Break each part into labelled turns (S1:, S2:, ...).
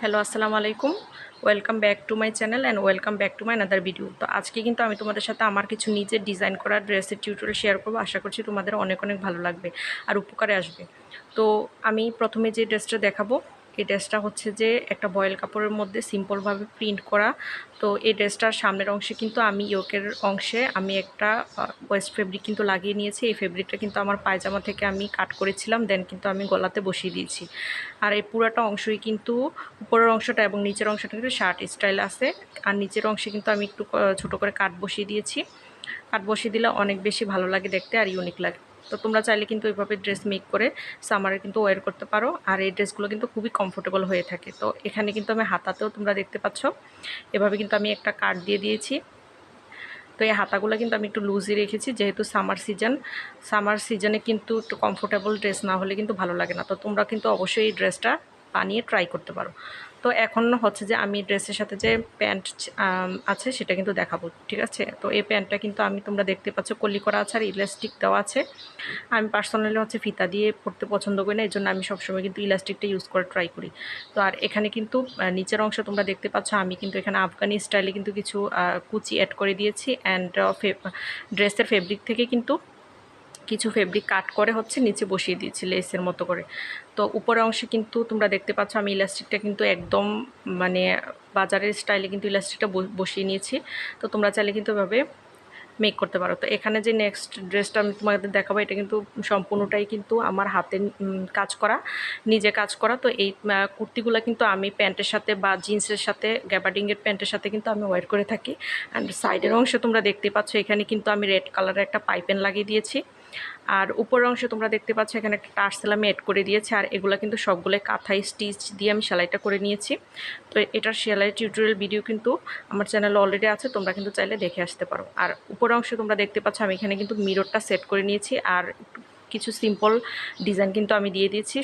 S1: Hello, আসসালামু আলাইকুম। Welcome back to my channel and welcome back to my another video তো আজকে কিন্তু আমি তোমাদের সাথে আমার কিছু নিজের ডিজাইন করা ড্রেসের টিউটোরিয়াল শেয়ার করব। আশা করছি তোমাদের অনেক অনেক ভালো লাগবে আর উপকারে আসবে। তো আমি প্রথমে যে ড্রেসটা দেখাবো এই ড্রেসটা হচ্ছে যে একটা বয়েল কাপড়ের মধ্যে সিম্পলভাবে প্রিন্ট করা। তো এই ড্রেসটার সামনের অংশে কিন্তু আমি ইয়োকের অংশে আমি একটা ওয়েস্ট ফেব্রিক কিন্তু লাগিয়ে নিয়েছি। এই ফেব্রিকটা কিন্তু আমার পায়জামা থেকে আমি কাট করেছিলাম দেন কিন্তু আমি গলাতে বসিয়ে দিয়েছি। আর এই পুরাটা অংশই কিন্তু উপরের অংশটা এবং নিচের অংশটা কিন্তু শার্ট স্টাইল আছে। আর নিচের অংশে কিন্তু আমি একটু ছোটো করে কাট বসিয়ে দিয়েছি। কাট বসিয়ে দিলে অনেক বেশি ভালো লাগে দেখতে আর ইউনিক লাগে। তো তোমরা চাইলে কিন্তু এইভাবে ড্রেস মেক করে সামারে কিন্তু ওয়ার করতে পারো। আর এই ড্রেসগুলো কিন্তু খুবই কমফোর্টেবল হয়ে থাকে। তো এখানে কিন্তু আমি হাতাতেও তোমরা দেখতে পাচ্ছ। এভাবে কিন্তু আমি একটা কার্ড দিয়ে দিয়েছি। তো এই হাতাগুলো কিন্তু আমি একটু লুজই রেখেছি, যেহেতু সামার সিজন সামার সিজনে কিন্তু একটু কমফোর্টেবল ড্রেস না হলে কিন্তু ভালো লাগে না। তো তোমরা কিন্তু অবশ্যই এই ড্রেসটা বানিয়ে ট্রাই করতে পারো। তো এখন হচ্ছে যে আমি ড্রেসের সাথে যে প্যান্ট আছে সেটা কিন্তু দেখাবো, ঠিক আছে? তো এই প্যান্টটা কিন্তু আমি তোমরা দেখতে পাচ্ছ, কলি করা আছে আর ইলাস্টিক দেওয়া আছে। আমি পার্সোনালি হচ্ছে ফিতা দিয়ে পড়তে পছন্দ করি না, এই জন্য আমি সবসময় কিন্তু ইলাস্টিকটা ইউজ করে ট্রাই করি। তো আর এখানে কিন্তু নিচের অংশ তোমরা দেখতে পাচ্ছ, আমি কিন্তু এখানে আফগানি স্টাইলে কিন্তু কিছু কুচি অ্যাড করে দিয়েছি। অ্যান্ড ড্রেসের ফেব্রিক থেকে কিন্তু কিছু ফেব্রিক কাট করে হচ্ছে নিচে বসিয়ে দিয়েছি লেসের মতো করে। তো উপরের অংশে কিন্তু তোমরা দেখতে পাচ্ছ আমি ইলাস্টিকটা কিন্তু একদম মানে বাজারের স্টাইলে কিন্তু ইলাস্টিকটা বসিয়ে নিয়েছি। তো তোমরা চাইলে কিন্তু এভাবে মেক করতে পারো। তো এখানে যে নেক্সট ড্রেসটা আমি তোমাদের দেখাবো, এটা কিন্তু সম্পূর্ণটাই কিন্তু আমার হাতে কাজ করা, নিজে কাজ করা। তো এই কুর্তিগুলো কিন্তু আমি প্যান্টের সাথে বা জিন্সের সাথে গ্যাবার্ডিংয়ের প্যান্টের সাথে কিন্তু আমি ওয়ার করে থাকি। অ্যান্ড সাইডের অংশে তোমরা দেখতে পাচ্ছ, এখানে কিন্তু আমি রেড কালারের একটা পাইপেন লাগিয়ে দিয়েছি। আর উপরের অংশে তোমরা দেখতে পাচ্ছ এখানে একটা টার্সেল আমি এড করে দিয়েছি, আর এগুলো কিন্তু সবগুলো কাঁথাই স্টিচ দিয়ে আমি সেলাইটা করে নিয়েছি। তো এটার সেলাই টিউটোরিয়াল ভিডিও কিন্তু আমার চ্যানেলে অলরেডি আছে, তোমরা কিন্তু চাইলে দেখে আসতে পারো। আর উপরের অংশে তোমরা দেখতে পাচ্ছ আমি এখানে কিন্তু মিররটা সেট করে নিয়েছি, আর কিছু সিম্পল ডিজাইন কিন্তু আমি দিয়ে দিয়েছি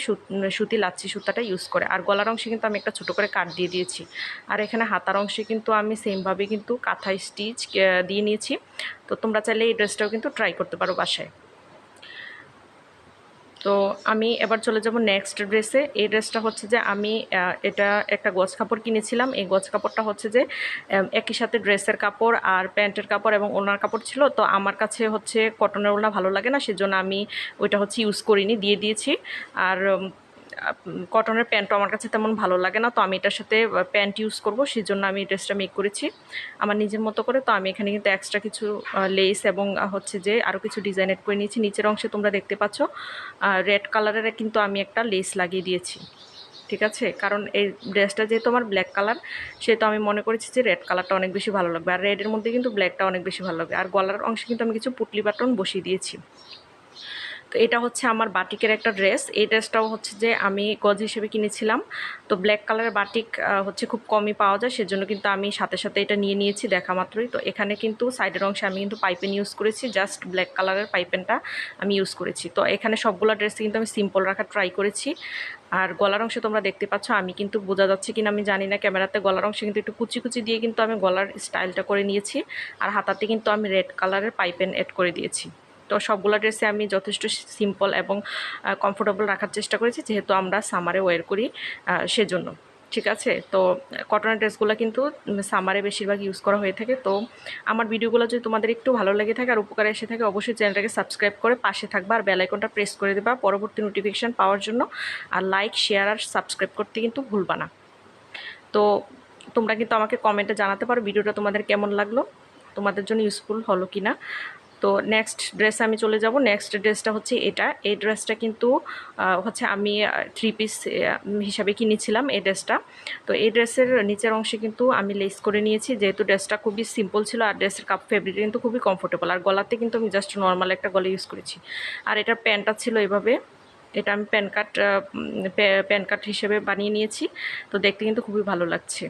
S1: সুতি লাচ্ছি সুতাটা ইউজ করে। আর গলার অংশে কিন্তু আমি একটা ছোটো করে কাট দিয়ে দিয়েছি। আর এখানে হাতার অংশে কিন্তু আমি সেমভাবে কিন্তু কাঁথাই স্টিচ দিয়ে নিয়েছি। তো তোমরা চাইলে এই ড্রেসটাও কিন্তু ট্রাই করতে পারো বাসায়। তো আমি এবার চলে যাব নেক্সট ড্রেসে এই ড্রেসটা হচ্ছে যে আমি এটা একটা গজ কাপড় কিনেছিলাম। এই গজ কাপড়টা হচ্ছে যে একই সাথে ড্রেসের কাপড় আর প্যান্টের কাপড় এবং ওনার কাপড় ছিল। তো আমার কাছে হচ্ছে কটনের ওনা ভালো লাগে না, সেজন্য আমি ওইটা হচ্ছে ইউজ করিনি, দিয়ে দিয়েছি। আর কটনের প্যান্টও আমার কাছে তেমন ভালো লাগে না, তো আমি এটার সাথে প্যান্ট ইউজ করব সেই জন্য আমি ড্রেসটা মেক করেছি। আমার নিজের মতো করে, তো আমি এখানে কিন্তু এক্সট্রা কিছু লেস এবং হচ্ছে যে আরও কিছু ডিজাইন এড করে নিয়েছি। নিচের অংশে তোমরা দেখতে পাচ্ছ রেড কালারের কিন্তু আমি একটা লেস লাগিয়ে দিয়েছি, ঠিক আছে? কারণ এই ড্রেসটা যেহেতু আমার ব্ল্যাক কালার সেহেতু আমি মনে করেছি যে রেড কালারটা অনেক বেশি ভালো লাগবে। আর রেডের মধ্যে কিন্তু ব্ল্যাকটা অনেক বেশি ভালো লাগবে। আর গলার অংশে কিন্তু আমি কিছু পুটলি বাটন বসিয়ে দিয়েছি। তো এটা হচ্ছে আমার বাটিকের একটা ড্রেস এই ড্রেসটাও হচ্ছে যে আমি গজ হিসেবে কিনেছিলাম। তো ব্ল্যাক কালারের বাটিক হচ্ছে খুব কমই পাওয়া যায়, সেজন্য কিন্তু আমি সাথে সাথে এটা নিয়ে নিয়েছি দেখা মাত্রই। তো এখানে কিন্তু সাইডের অংশে আমি কিন্তু পাইপেন ইউজ করেছি জাস্ট ব্ল্যাক কালারের পাইপেনটা আমি ইউজ করেছি। তো এখানে সবগুলো ড্রেস কিন্তু আমি সিম্পল রাখার ট্রাই করেছি। আর গলার অংশে তোমরা দেখতে পাচ্ছ, আমি কিন্তু বোঝা যাচ্ছে কিনা, আমি জানি না। ক্যামেরাতে গলার অংশে কিন্তু একটু কুচি কুচি দিয়ে কিন্তু আমি গলার স্টাইলটা করে নিয়েছি। আর হাতাতে কিন্তু আমি রেড কালারের পাইপেন এড করে দিয়েছি। তো সবগুলো ড্রেসে আমি যথেষ্ট সিম্পল এবং কমফোর্টেবল রাখার চেষ্টা করেছি, যেহেতু আমরা সামারে ওয়ার করি সেজন্য। ঠিক আছে? তো কটনের ড্রেসগুলো কিন্তু সামারে বেশিরভাগ ইউজ করা হয়ে থাকে। তো আমার ভিডিওগুলো যদি তোমাদের একটু ভালো লেগে থাকে আর উপকারে এসে থাকে, অবশ্যই চ্যানেলটাকে সাবস্ক্রাইব করে পাশে থাকবা আর বেলাইকনটা প্রেস করে দেবা। পরবর্তী নোটিফিকেশান পাওয়ার জন্য আর লাইক শেয়ার আর সাবস্ক্রাইব করতে কিন্তু ভুলবা না। তো তোমরা কিন্তু আমাকে কমেন্টে জানাতে পারো ভিডিওটা তোমাদের কেমন লাগল, তোমাদের জন্য ইউজফুল হলো কি না তো নেক্সট ড্রেস আমি চলে যাব। নেক্সট ড্রেসটা হচ্ছে এটা। এই ড্রেসটা কিন্তু হচ্ছে আমি থ্রি পিস হিসাবে কিনেছিলাম এই ড্রেসটা তো এই ড্রেসের নিচের অংশে কিন্তু আমি লেস করে নিয়েছি। যেহেতু ড্রেসটা খুবই সিম্পল ছিল আর ড্রেসের কাপ ফেব্রিক কিন্তু খুবই কমফোর্টেবল আর গলাতে কিন্তু আমি জাস্ট নর্মাল একটা গলা ইউজ করেছি। আর এটার প্যান্টটা ছিল এভাবে। এটা আমি প্যান কার্ড প্যান কার্ড হিসেবে বানিয়ে নিয়েছি। তো দেখতে কিন্তু খুবই ভালো লাগছে।